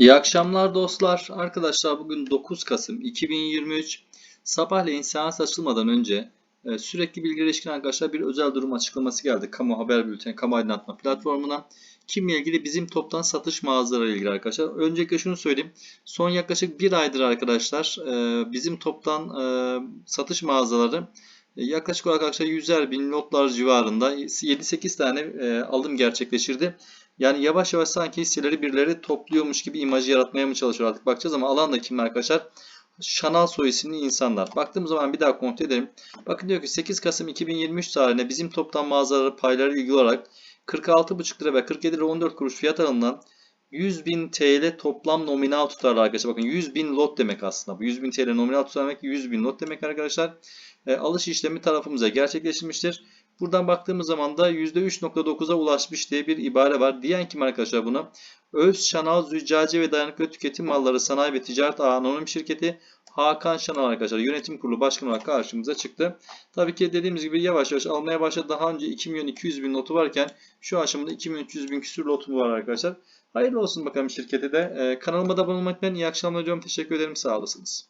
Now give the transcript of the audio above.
İyi akşamlar dostlar. Arkadaşlar bugün 9 Kasım 2023. Sabahleyin seans açılmadan önce e, sürekli bilgi ilişkin arkadaşlar bir özel durum açıklaması geldi. Kamu haber bülteni, kamu aydınlatma platformuna. Kimle ilgili? Bizim toptan satış mağazaları ilgili arkadaşlar. Öncelikle şunu söyleyeyim. Son yaklaşık bir aydır arkadaşlar e, bizim toptan e, satış mağazaları yaklaşık olarak arkadaşlar 100'er bin lotlar civarında 7-8 tane alım gerçekleştirdi. Yani yavaş yavaş sanki hisseleri birileri topluyormuş gibi imajı yaratmaya mı çalışıyor artık bakacağız ama alan da kimler arkadaşlar? Şanal soy isimli insanlar. Baktığımız zaman bir daha kontrol edelim. Bakın diyor ki 8 Kasım 2023 tarihinde bizim toptan mağazaları payları ilgili olarak 46,5 lira ve 47 lira 14 kuruş fiyat aralığından 100.000 TL toplam nominal tutarlı arkadaşlar. Bakın 100.000 lot demek aslında. Bu 100.000 TL nominal tutar demek 100.000 lot demek arkadaşlar. E, alış işlemi tarafımıza gerçekleştirmiştir. Buradan baktığımız zaman da %3.9'a ulaşmış diye bir ibare var. Diyen kim arkadaşlar buna? Öz Şanal Züccaci ve Dayanıklı Tüketim Malları Sanayi ve Ticaret Ağı Anonim Şirketi Hakan Şanal arkadaşlar yönetim kurulu başkanı olarak karşımıza çıktı. Tabii ki dediğimiz gibi yavaş yavaş almaya başladı. Daha önce 2 milyon 200 bin notu varken şu aşamada 2 milyon 300 bin küsür lotu var arkadaşlar. Hayırlı olsun bakalım şirkete de. Ee, kanalıma da abone olmayı unutmayın. İyi akşamlar diyorum. Teşekkür ederim. Sağ olasınız.